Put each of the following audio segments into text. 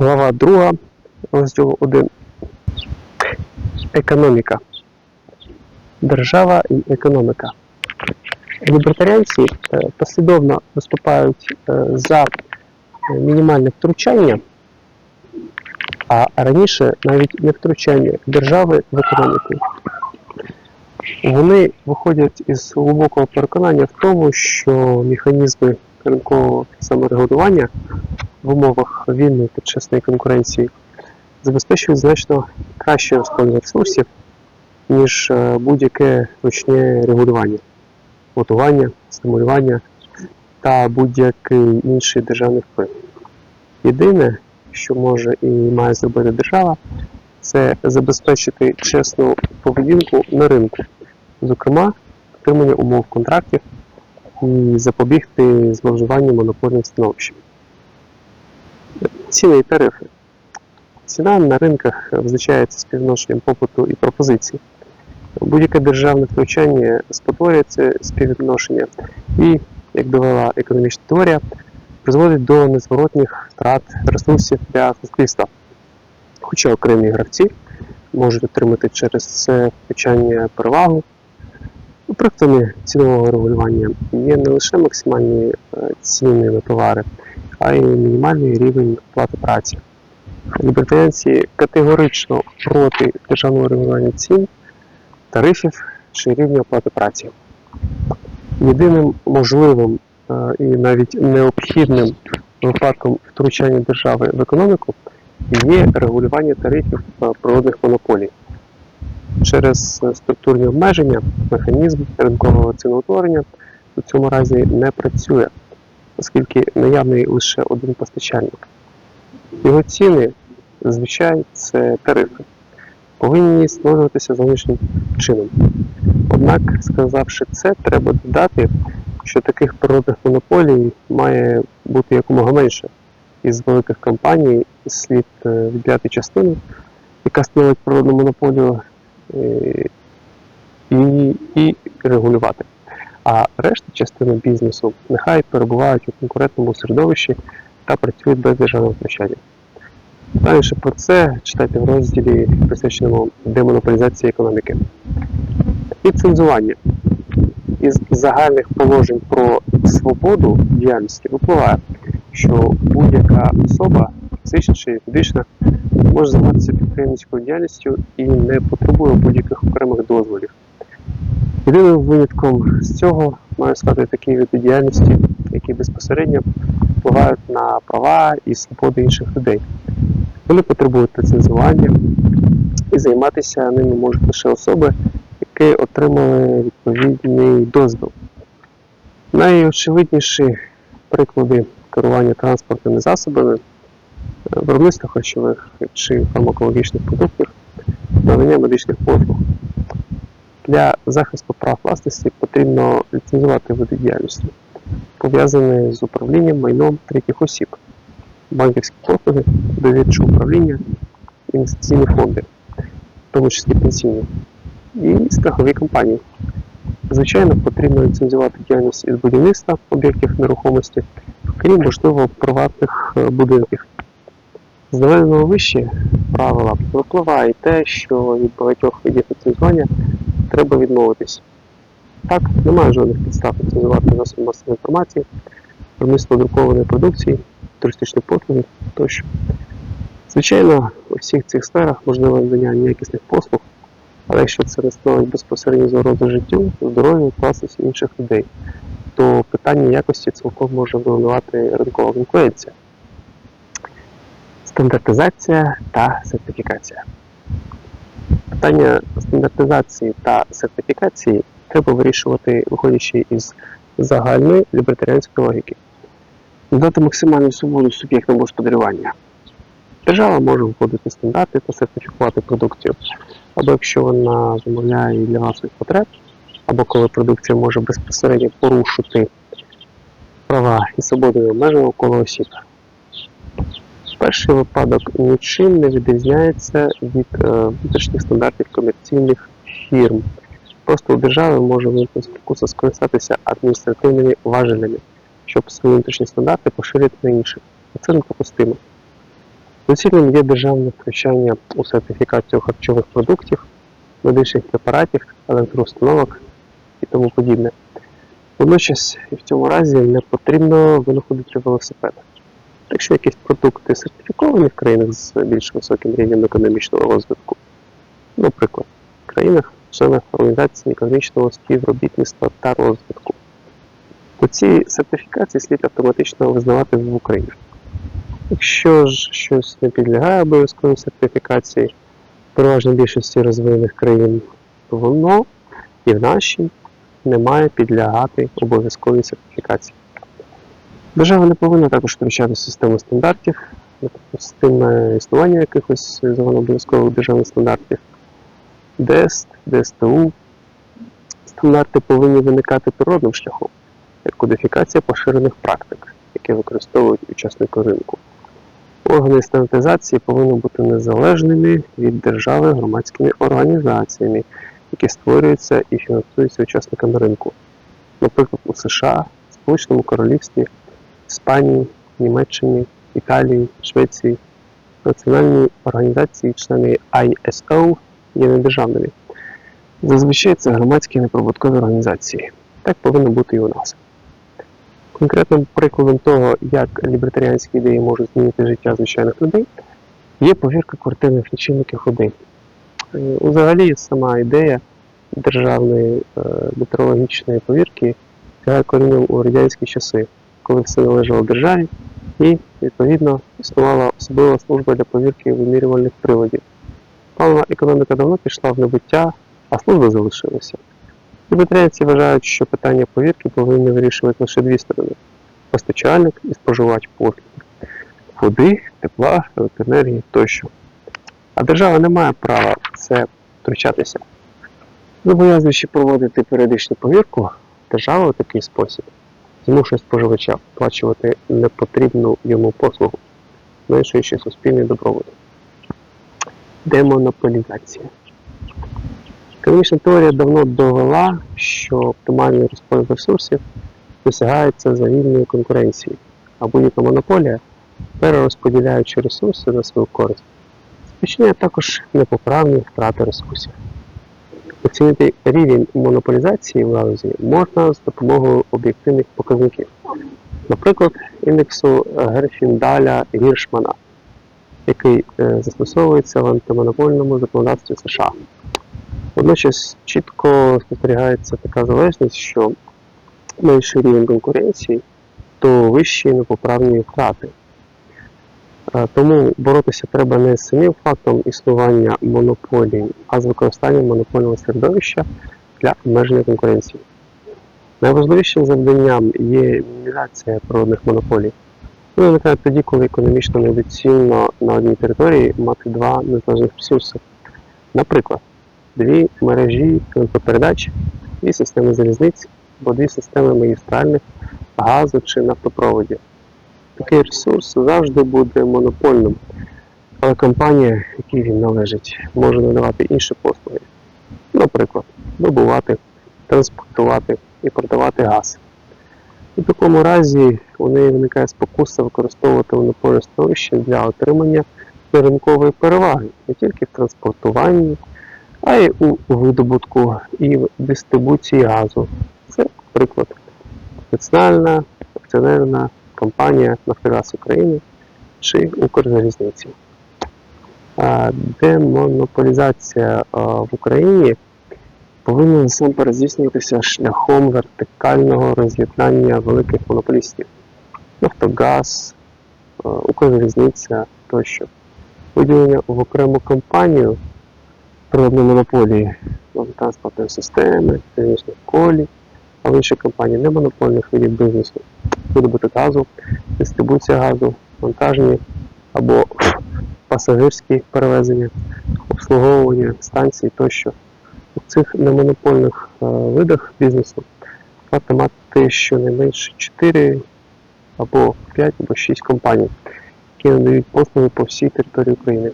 Глава 2, розділ 1. Економіка. Держава і економіка. Лібертаріанці е, послідовно виступають е, за е, мінімальне втручання, а раніше навіть не втручання держави в економіку. Вони виходять із глибокого переконання в тому, що механізми ринкового саморегулювання в умовах вільної та чесної конкуренції забезпечують значно краще розподіл ресурсів, ніж е, будь-яке ручне регулювання, готування, стимулювання та будь-який інший державний вплив. Єдине, що може і має зробити держава, це забезпечити чесну поведінку на ринку, зокрема, отримання умов контрактів і запобігти зловживанню монопольним становищем. Ціни і тарифи. Ціна на ринках визначається співвідношенням попиту і пропозиції. Будь-яке державне втручання спотворює це співвідношення і, як довела економічна теорія, призводить до незворотних втрат ресурсів для суспільства. Хоча окремі гравці можуть отримати через це втручання перевагу, Практиками цінового регулювання є не лише максимальні е, ціни на товари, а й мінімальний рівень оплати праці. Лібертаріанці категорично проти державного регулювання цін, тарифів чи рівня оплати праці. Єдиним можливим е, і навіть необхідним випадком втручання держави в економіку є регулювання тарифів е, природних монополій. Через е, структурні обмеження механізм ринкового ціноутворення у цьому разі не працює, оскільки наявний лише один постачальник. Його ціни, зазвичай, це тарифи, повинні створюватися зовнішнім чином. Однак, сказавши це, треба додати, що таких природних монополій має бути якомога менше. Із великих компаній слід е, відділяти частину, яка становить природну монополію і, і регулювати. А решта частини бізнесу нехай перебувають у конкурентному середовищі та працюють без державного втручання. Далі про це читайте в розділі, присвяченому демонополізації економіки. І цензування. Із загальних положень про свободу діяльності випливає, що будь-яка особа, фізична чи юридична, може займатися підприємницькою діяльністю і не потребує будь-яких окремих дозволів. Єдиним винятком з цього має стати такі види діяльності, які безпосередньо впливають на права і свободи інших людей. Вони потребують ліцензування і займатися ними можуть лише особи, які отримали відповідний дозвіл. Найочевидніші приклади керування транспортними засобами, виробництва харчових чи фармакологічних продуктів, надання медичних послуг. Для захисту прав власності потрібно ліцензувати види діяльності, пов'язані з управлінням майном третіх осіб, банківські послуги, довірче управління, інвестиційні фонди, в тому числі пенсійні, і страхові компанії. Звичайно, потрібно ліцензувати діяльність із будівництва об'єктів нерухомості, крім можливо приватних е, будинків. З наведеного вище правила випливає те, що від багатьох видів ліцензування треба відмовитись. Так, немає жодних підстав ліцензувати засоби масової інформації, виробництво друкованої продукції, туристичні послуги тощо. Звичайно, у всіх цих сферах можливе надання неякісних послуг, але якщо це не становить безпосередньо загрози життю, здоров'ю, власності інших людей, то питання якості цілком може виливати ринкова конкуренція. Стандартизація та сертифікація. Питання стандартизації та сертифікації треба вирішувати, виходячи із загальної лібертаріанської логіки. Дати максимальну свободу суб'єктам господарювання. Держава може вводити стандарти та сертифікувати продукцію, або якщо вона замовляє для власних потреб, або коли продукція може безпосередньо порушити права і свободи обмеженого коло осіб. Перший випадок нічим не відрізняється від е, внутрішніх стандартів комерційних фірм. Просто у держави може спокуса скористатися адміністративними важелями, щоб свої внутрішні стандарти поширити на інших. Це неприпустимо. Доцільним є державне втручання у сертифікацію харчових продуктів, медичних препаратів, електроустановок і тому подібне. Водночас і в цьому разі не потрібно винаходити велосипед. Якщо якісь продукти сертифіковані в країнах з більш високим рівнем економічного розвитку, наприклад, в країнах членах Організації економічного співробітництва та розвитку, то ці сертифікації слід автоматично визнавати в Україні. Якщо ж щось не підлягає обов'язковій сертифікації в переважній більшості розвинених країн, то воно і в нашій не має підлягати обов'язковій сертифікації. Держава не повинна також втручати систему стандартів, системи існування якихось загальнообов'язкових державних стандартів. ДЕСТ, ДСТУ. Стандарти повинні виникати природним шляхом, як кодифікація поширених практик, які використовують учасники ринку. Органи стандартизації повинні бути незалежними від держави громадськими організаціями, які створюються і фінансуються учасниками ринку. Наприклад, у США, Сполученому Королівстві, Іспанії, Німеччині, Італії, Швеції, національні організації, члени ISO є недержавними. Зазвичай це громадські неприбуткові організації. Так повинно бути і у нас. Конкретним прикладом того, як лібертаріанські ідеї можуть змінити життя звичайних людей, є повірка квартирних лічильників ходи. Е, Взагалі, сама ідея державної е, метеорологічної повірки сягає корінням у радянські часи, коли все належало державі, і, відповідно, існувала особлива служба для повірки вимірювальних приладів. Палива економіка давно пішла в небуття, а служба залишилася. Лібертаріанці вважають, що питання повірки повинні вирішувати лише дві сторони постачальник і споживач послуг води, тепла, електроенергії тощо. А держава не має права це втручатися. Зобов'язуючи проводити періодичну повірку, держава у такий спосіб змушує споживача оплачувати непотрібну йому послугу, зменшуючи суспільний добробут. Демонополізація. Економічна теорія давно довела, що оптимальний розподіл ресурсів досягається за вільною конкуренцією, а будь-яка монополія, перерозподіляючи ресурси на свою користь, спричиняє також непоправні втрати ресурсів. Оцінити рівень монополізації в галузі можна з допомогою об'єктивних показників, наприклад, індексу Герфіндаля Гіршмана, який е, застосовується в антимонопольному законодавстві США. Водночас чітко спостерігається така залежність, що менший рівень конкуренції, то вищі непоправні втрати. Е, Тому боротися треба не з самим фактом існування монополії, а з використанням монопольного середовища для обмеження конкуренції. Найважливішим завданням є мінімізація природних монополій. Вони виникають тоді, коли економічно недоцільно на одній території мати два незалежних ресурси. Наприклад, дві мережі електропередач, дві системи залізниць або дві системи магістральних газу чи нафтопроводів. Такий ресурс завжди буде монопольним, але компанія, якій він належить, може надавати інші послуги. Наприклад, добувати, транспортувати і продавати газ. У такому разі у неї виникає спокуса використовувати монопольне становище для отримання ринкової переваги не тільки в транспортуванні, а й у видобутку і в дистрибуції газу. Це, наприклад, національна акціонерна компанія Нафтогаз України чи Укрзалізниці. Демонополізація в Україні повинна насамперед здійснюватися шляхом вертикального роз'єднання великих монополістів. Нафтогаз, Укрзалізниця тощо. Виділення в окрему компанію природної монополії транспортної системи, технічних колій, а в іншій компанії не монопольних видів бізнесу, видобуток газу, дистрибуція газу, монтажні або пасажирські перевезення, обслуговування станцій тощо. У цих немонопольних е, видах бізнесу варто мати щонайменше 4 або 5 або 6 компаній, які надають послуги по всій території України.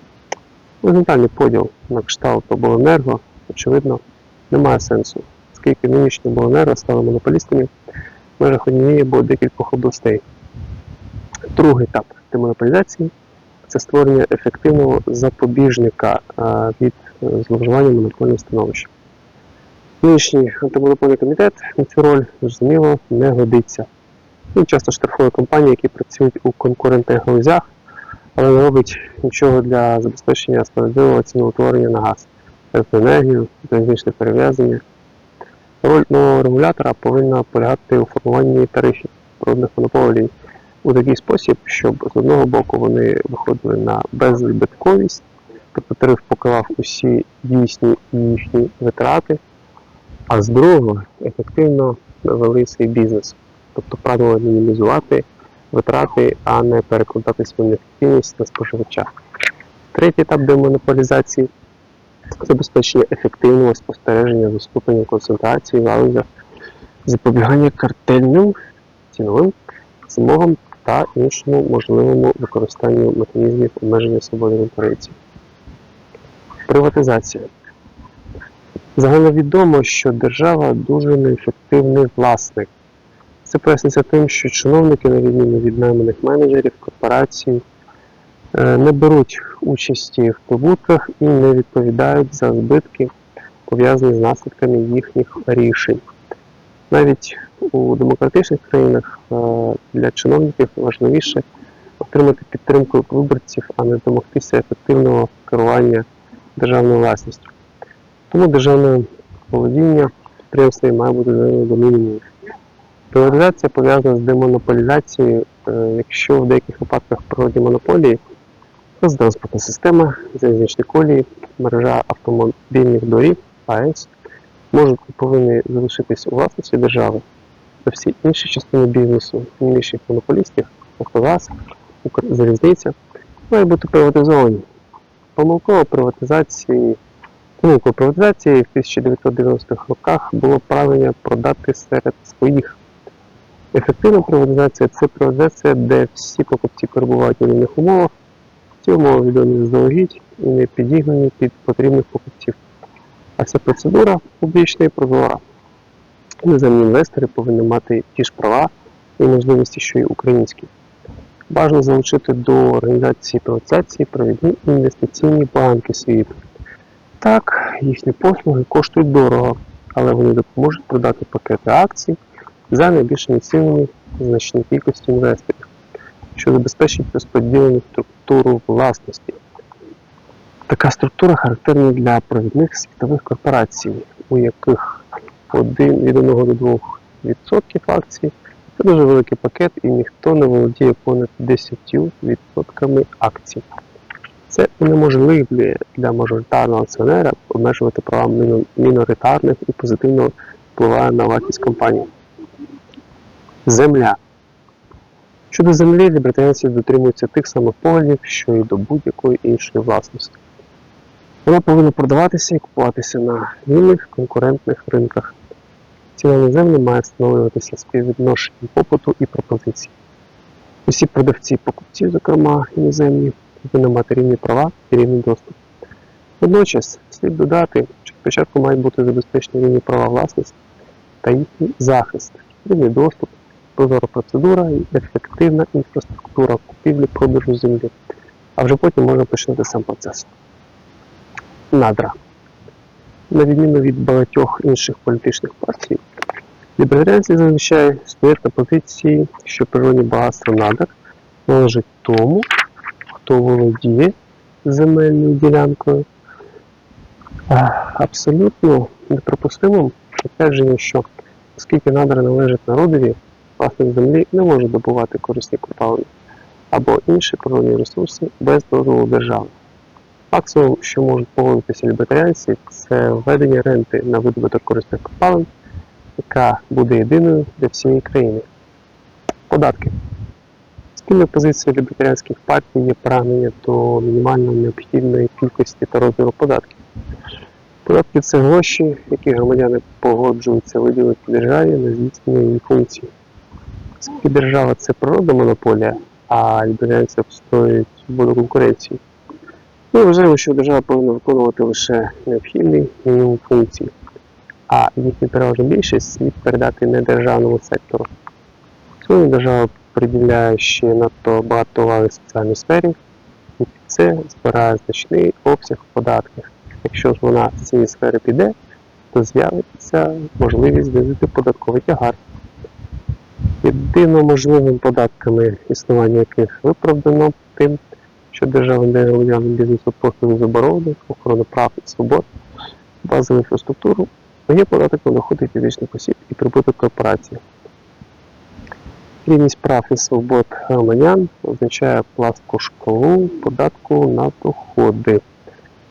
Горизонтальний поділ на кшталт обленерго, очевидно, не має сенсу, оскільки нинішні обленерго стали монополістами в межах однієї або декількох областей. Другий етап демонополізації це створення ефективного запобіжника від е, зловживання монопольним становищем. Нинішній антимонопольний комітет на цю роль, зрозуміло, не годиться. Він часто штрафує компанії, які працюють у конкурентних галузях, але не робить нічого для забезпечення справедливого ціноутворення на газ, електроенергію, залізничне перев'язання. Роль нового регулятора повинна полягати у формуванні тарифів природних монополій у такий спосіб, щоб з одного боку вони виходили на беззбитковість, тобто тариф покривав усі дійсні і їхні витрати, а з другого ефективно вели свій бізнес, тобто правило мінімізувати витрати, а не перекладати свою неефективність на споживача. Третій етап демонополізації забезпечення ефективного спостереження за ступенем концентрації в галузях, запобігання картельним ціновим змогам та іншому можливому використанню механізмів обмеження свободи конкуренції. Приватизація. Загальновідомо, що держава дуже неефективний власник. Це пояснюється тим, що чиновники, на відміну від найманих менеджерів, корпорацій, не беруть участі в прибутках і не відповідають за збитки, пов'язані з наслідками їхніх рішень. Навіть у демократичних країнах е, для чиновників важливіше отримати підтримку виборців, а не домогтися ефективного керування державною власністю. Тому державне володіння підприємства має бути до мінімуму. Приватизація пов'язана з демонополізацією, е, якщо в деяких випадках природні монополії, транспортна система, залізничні колії, мережа автомобільних доріг, АЕС можуть і повинні залишитись у власності держави, та всі інші частини бізнесу, інших монополістів, Нафтогаз, Укрзалізниця, мають бути приватизовані. Помилково приватизації Помилкою приватизації в 1990-х роках було прагнення продати серед своїх. Ефективна приватизація це приватизація, де всі покупці перебувають у рівних умовах, ці відомі заздалегідь і не підігнані під потрібних покупців. А ця процедура публічна і прозора. Іноземні інвестори повинні мати ті ж права і можливості, що й українські. Бажано залучити до організації приватизації провідні інвестиційні банки світу. Так, їхні послуги коштують дорого, але вони допоможуть продати пакети акцій за найбільшими цінами значній кількості інвесторів, що забезпечить розподілену структуру власності. Така структура характерна для провідних світових корпорацій, у яких один, від 1 до 2% акцій це дуже великий пакет і ніхто не володіє понад 10% акцій. Це унеможливлює для мажоритарного акціонера обмежувати права міноритарних і позитивно впливає на вартість компанії. Земля. Щодо землі, лібертаріанці дотримуються тих самих поглядів, що і до будь-якої іншої власності. Вона повинна продаватися і купуватися на вільних конкурентних ринках. Ціна на землю має встановлюватися співвідношенням попиту і пропозиції. Усі продавці покупці, зокрема іноземні, повинні мати рівні права і рівний доступ. Водночас слід додати, що спочатку мають бути забезпечені рівні права власності та їхній захист, рівний доступ, прозора процедура і ефективна інфраструктура купівлі-продажу землі, а вже потім можна починати сам процес. Надра. На відміну від багатьох інших політичних партій, лібертаріанці зазвичай стоять на позиції, що природні багатство надр належить тому, хто володіє земельною ділянкою. Абсолютно неприпустимим твердження, що оскільки надра належать народові, власник землі не може добувати корисні копалини або інші природні ресурси без дозволу держави. Максимум, що можуть погодитися лібертаріанці, це введення ренти на видобуток корисних копалин, яка буде єдиною для всієї країни. Податки. Спільною позицією лібертаріанських партій є прагнення до мінімально необхідної кількості та розміру податків. Податки це гроші, які громадяни погоджуються виділити державі на здійснення її функцій. Оскільки держава це природна монополія, а лібералівці обстоюють свободу конкуренції. Ми вважаємо, що держава повинна виконувати лише необхідний мінімум функцій, а їхню переважну більшість слід передати не державному сектору. Сьогодні держава приділяє ще надто багато уваги соціальній сфері, і це збирає значний обсяг податків. Якщо ж вона з цієї сфери піде, то з'явиться можливість знизити податковий тягар. Єдино можливим податками, існування яких виправдано тим, що держава дає громадянам бізнесу послуги з оборони, охорони прав і свобод, базову інфраструктуру, є податок на доходи фізичних осіб і прибуток корпорації. Рівність прав і свобод громадян означає пластку шкалу податку на доходи.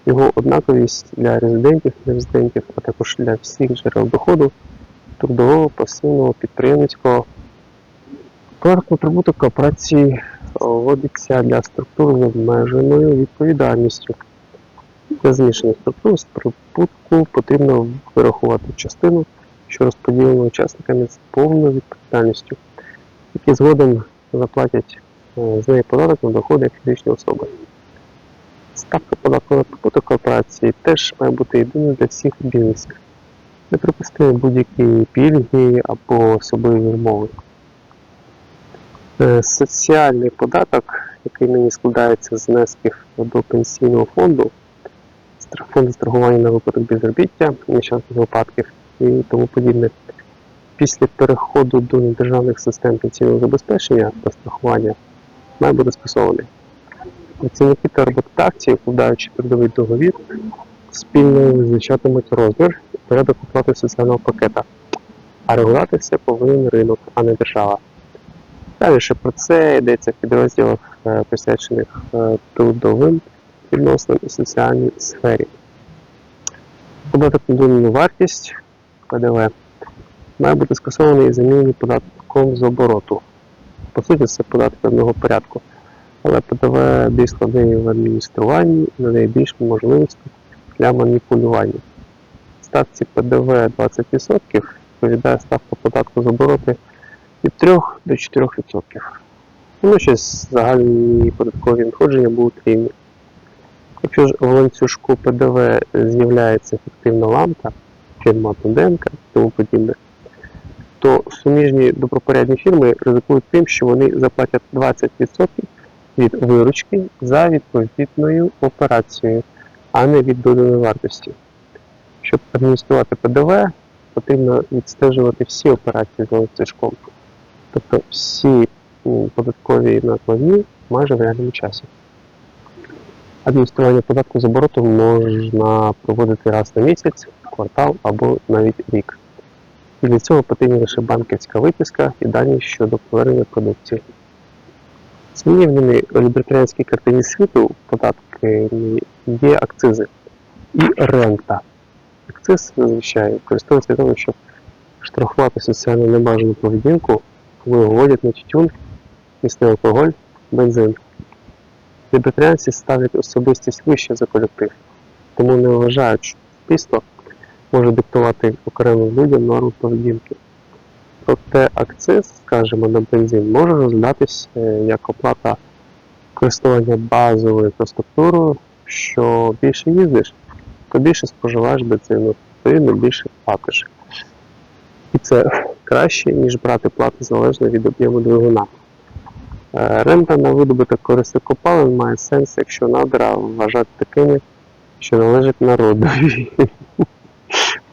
Його однаковість для резидентів, нерезидентів, а також для всіх джерел доходу, трудового, пасивного, підприємницького. Податок на прибуток корпорації вводиться для структур з обмеженою відповідальністю. Для змішаних структур з прибутку потрібно вирахувати частину, що розподілена учасниками з повною відповідальністю, які згодом заплатять е, з неї податок на доходи як фізичної особи. Ставка податку на прибуток корпорації теж має бути єдиною для всіх бізнесів. Не припустимо будь-які пільги або особливі умови. Е, Соціальний податок, який нині складається з внесків до пенсійного фонду, фонду страхування на випадок безробіття, нещасних випадків і тому подібне. Після переходу до недержавних систем пенсійного забезпечення та страхування має бути скасований. Працівники та роботодавці, укладаючи трудовий договір, спільно визначатимуть розмір порядок оплати соціального пакета, а регулювати все повинен ринок, а не держава. Далі ще про це йдеться в підрозділах, е, присвячених е, трудовим відносинам і соціальній сфері. Податок на додану вартість ПДВ має бути скасований і замінений податком з обороту. По суті, це податок одного порядку. Але ПДВ більш складний в адмініструванні надає більше можливостей для маніпулювання. Ставці ПДВ 20% відповідає ставка податку з обороти від 3 до 4%. Водночас загальні податкові надходження будуть рівні. Якщо ж в ланцюжку ПДВ з'являється ефективна ламка, фірма Тенденка і тому подібне, то суміжні добропорядні фірми ризикують тим, що вони заплатять 20% від виручки за відповідною операцією, а не від доданої вартості. Щоб адмініструвати ПДВ, потрібно відстежувати всі операції з ланцюжком, тобто всі податкові накладні майже в реальному часі. Адміністрування податку з обороту можна проводити раз на місяць, квартал або навіть рік. І для цього потрібна лише банківська виписка і дані щодо повернення продукції. Сумнівними у лібертаріанській картині світу податки є акцизи і рента. Акциз зазвичай використовується для того, щоб штрафувати соціально небажану поведінку, коли виводять на тютюн, місний алкоголь, бензин. Лібертаріанці ставлять особистість вище за колектив, тому не вважають, що суспільство може диктувати окремим людям норму поведінки. Проте акциз, скажімо, на бензин може розглядатись е, як оплата користування базовою інфраструктурою, що більше їздиш, то більше споживаєш бензину, відповідно більше платиш. І це краще, ніж брати плату залежно від об'єму двигуна. Е, Рента на видобуток корисних копалин має сенс, якщо надра вважати такими, що належать народові.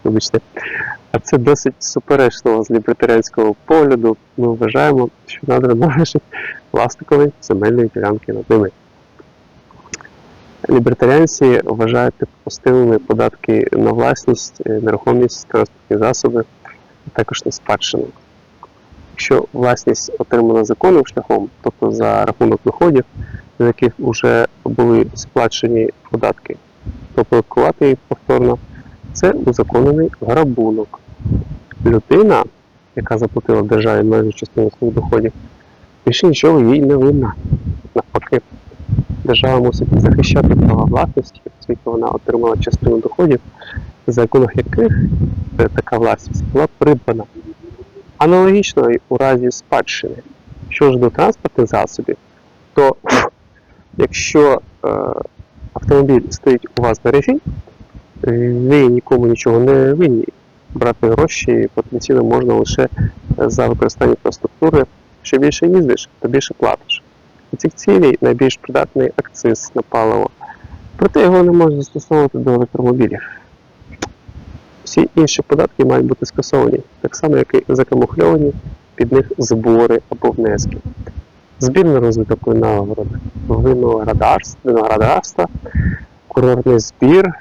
Вибачте. А це досить суперечливо з лібертаріанського погляду. Ми вважаємо, що надра належать власникові земельної ділянки над ними. Лібертаріанці вважають припустимими податки на власність, е, нерухомість, транспортні засоби, а також на спадщину. Якщо власність отримана законним шляхом, тобто за рахунок доходів, з яких вже були сплачені податки, то оподаткувати їх повторно це узаконений грабунок. Людина, яка заплатила державі майже частину своїх доходів, більше нічого їй не винна. Навпаки, держава мусить захищати права власності, оскільки вона отримала частину доходів, за рахунок яких е, така власність була придбана. Аналогічно у разі спадщини. Що ж до транспортних засобів, то якщо е, автомобіль стоїть у вас в гаражі, ви нікому нічого не винні. Брати гроші потенційно можна лише за використання інфраструктури. Що більше їздиш, то більше платиш. Для цих цілей найбільш придатний акциз на паливо, проте його не можна застосовувати до електромобілів. Всі інші податки мають бути скасовані, так само, як і закамуфльовані під них збори або внески. Збір на розвиток виноград- виноградарств, виноградарства, курортний збір,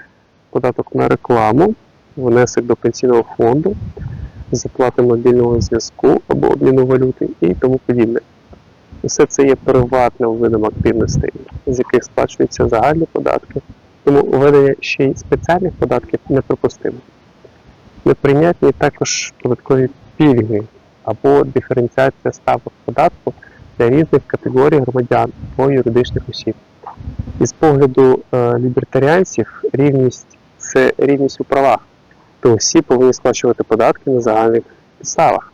податок на рекламу, внесок до пенсійного фонду, заплати мобільного зв'язку або обміну валюти і тому подібне. Усе це є приватним видом активностей, з яких сплачуються загальні податки, тому введення ще й спеціальних податків неприпустимо. Неприйнятні також податкові пільги або диференціація ставок податку для різних категорій громадян або юридичних осіб. Із погляду е, лібертаріанців рівність це рівність у правах, то всі повинні сплачувати податки на загальних підставах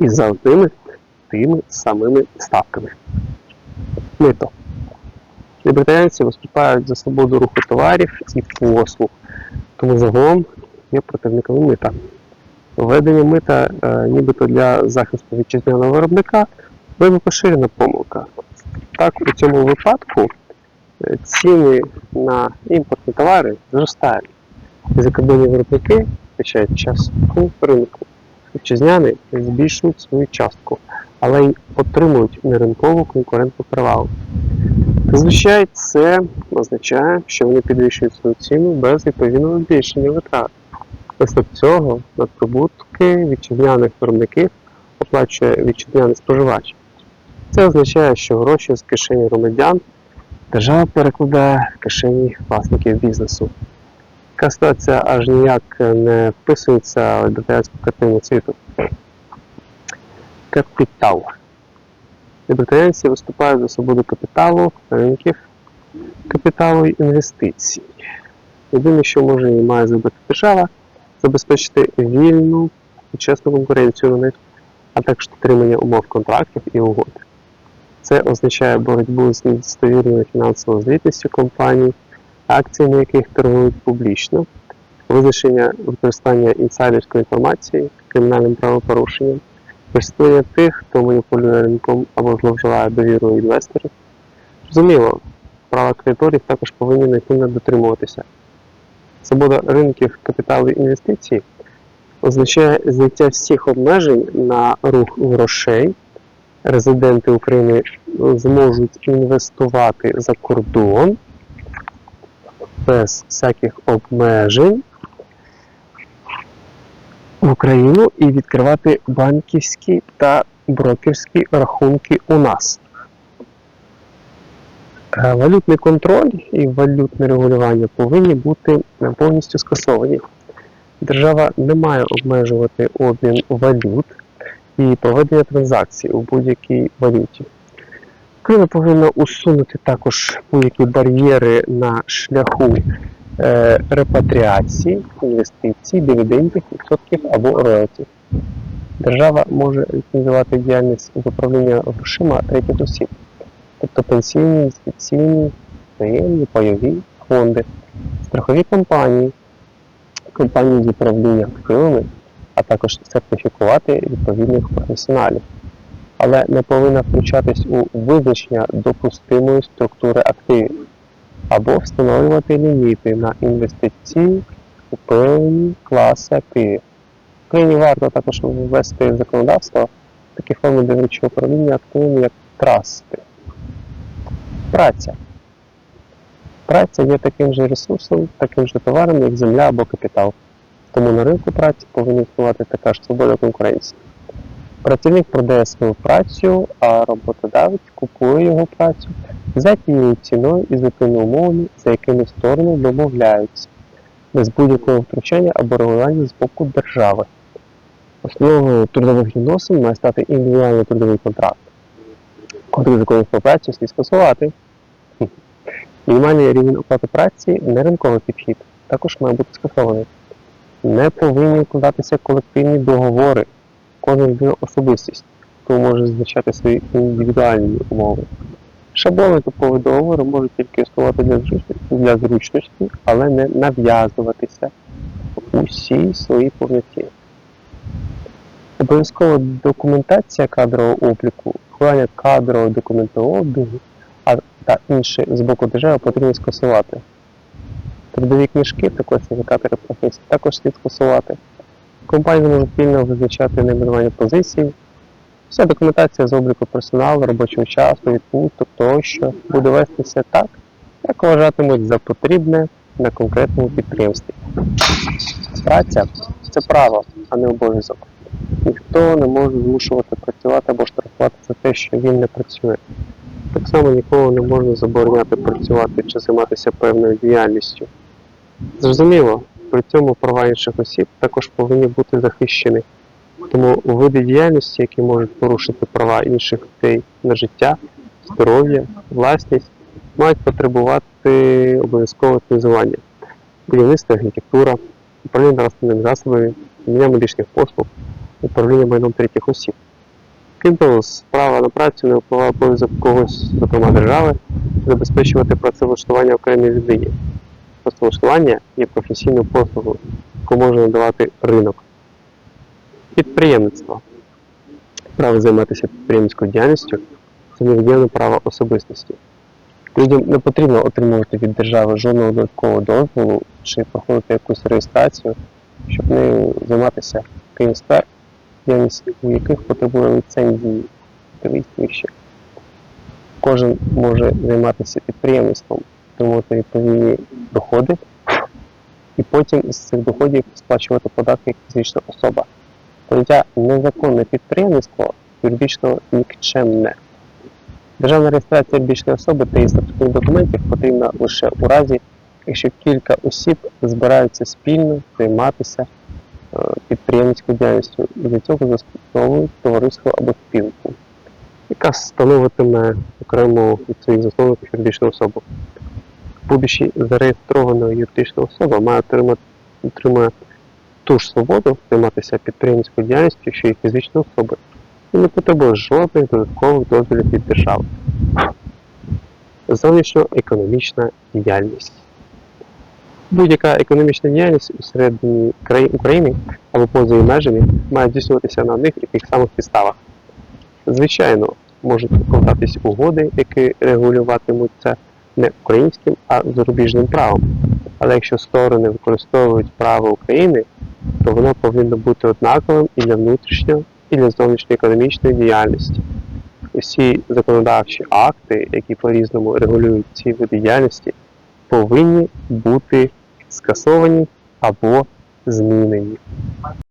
і за одними тими самими ставками. Мито. Лібертаріанці виступають за свободу руху товарів і послуг, тому загалом є противниками мита. Введення мита е, нібито для захисту вітчизняного виробника вельми поширена помилка. Так, у цьому випадку е, ціни на імпортні товари зростають. Закордонні виробники втрачають частку ринку. Вітчизняни збільшують свою частку, але й отримують неринкову конкурентну перевагу. Зазвичай це означає, що вони підвищують свою ціну без відповідного збільшення витрат. Внаслідок цього надприбутки вітчизняних виробників оплачує вітчизняний споживач. Це означає, що гроші з кишені громадян держава перекладає в кишені власників бізнесу. Така ситуація аж ніяк не вписується в лібертаріанську картину світу. Капітал. Лібертаріанці виступають за свободу капіталу, ринків капіталу і інвестицій. Єдине, що може і має зробити держава, забезпечити вільну і чесну конкуренцію на них, а також дотримання умов контрактів і угод. Це означає боротьбу з недостовірною фінансовою звітністю компаній, акціями яких торгують публічно, визначення використання інсайдерської інформації кримінальним правопорушенням, переслідування тих, хто маніпулює ринком або зловживає довірою інвесторів. Зрозуміло, права кредиторів також повинні неухильно дотримуватися. Свобода ринків капіталу і інвестицій означає зняття всіх обмежень на рух грошей. Резиденти України зможуть інвестувати за кордон без всяких обмежень в Україну і відкривати банківські та брокерські рахунки у нас. Е, Валютний контроль і валютне регулювання повинні бути повністю скасовані. Держава не має обмежувати обмін валют і проведення транзакцій у будь-якій валюті. Україна повинна усунути також будь-які бар'єри на шляху е, репатріації, інвестицій, дивідендів, відсотків або роялтів. Держава може ліцензувати діяльність з управління грошима третіх осіб, тобто пенсійні, інвестиційні, таємні, пайові фонди, страхові компанії, компанії з управління активами, а також сертифікувати відповідних професіоналів, але не повинна включатись у визначення допустимої структури активів або встановлювати ліміти на інвестиції у певні класи активів. Україні варто також ввести в законодавство такі форми довірчого управління активами, як трасти. Праця. Праця є таким же ресурсом, таким же товаром, як земля або капітал. Тому на ринку праці повинна існувати така ж свобода конкуренції. Працівник продає свою працю, а роботодавець купує його працю за тією ціною і за тими умовами, за якими сторони домовляються, без будь-якого втручання або регулювання з боку держави. Основою трудових відносин має стати індивідуальний трудовий контракт. Кодекс законів про працю слід скасувати. Мінімальний рівень оплати праці не ринковий підхід, також має бути скасований. Не повинні укладатися колективні договори. Кожна людина особистість, хто може визначати свої індивідуальні умови. Шаблони типові договори можуть тільки існувати для зручності, для зручності, але не нав'язуватися в усій своїй повноті. Обов'язкова документація кадрового обліку відшкодування кадрового документообігу, а та інші з боку держави потрібно скасувати. Трудові книжки та класифікатори професій також слід скасувати. Компанії можуть вільно визначати найменування позицій. Вся документація з обліку персоналу, робочого часу, відпусток тощо буде вестися так, як вважатимуть за потрібне на конкретному підприємстві. Праця це право, а не обов'язок. Ніхто не може змушувати працювати або штрафувати за те, що він не працює. Так само нікого не можна забороняти працювати чи займатися певною діяльністю. Зрозуміло, при цьому права інших осіб також повинні бути захищені. Тому види діяльності, які можуть порушити права інших людей на життя, здоров'я, власність, мають потребувати обов'язкового цензування. Будівництво, архітектура, управління рослинними засобами, надання медичних послуг, управління майном третіх осіб. Крім того, справа на працю не впливає обов'язок когось, зокрема держави, забезпечувати працевлаштування окремій людині. Працевлаштування є професійною послугою, яку може надавати ринок. Підприємництво. Право займатися підприємницькою діяльністю це невід'ємне право особистості. Людям не потрібно отримувати від держави жодного додаткового дозволу чи проходити якусь реєстрацію, щоб нею займатися крім діяльність у яких потребує ліцензії дивись вище. Кожен може займатися підприємництвом, отримувати відповідні доходи, і потім з цих доходів сплачувати податки як фізична особа. Поняття незаконне підприємництво юридично нікчемне. Державна реєстрація юридичної особи та її статутних документів потрібна лише у разі, якщо кілька осіб збираються спільно займатися е, підприємницькою діяльністю і для цього засновують товариство або спілку, яка становитиме окремо від своїх засновників юридичну особу. Будучи зареєстрованою юридичною особою, має отримати отримує ту ж свободу займатися підприємницькою діяльністю, що і фізичні особи, і не потребує жодних додаткових дозволів від держави. Зовнішньоекономічна діяльність. Будь-яка економічна діяльність у середині України або поза її межами має здійснюватися на одних і тих самих підставах. Звичайно, можуть укладатись угоди, які регулюватимуть це не українським, а зарубіжним правом. Але якщо сторони використовують право України, то воно повинно бути однаковим і для внутрішньої, і для зовнішньоекономічної діяльності. Усі законодавчі акти, які по-різному регулюють ці види діяльності, повинні бути скасовані або змінені.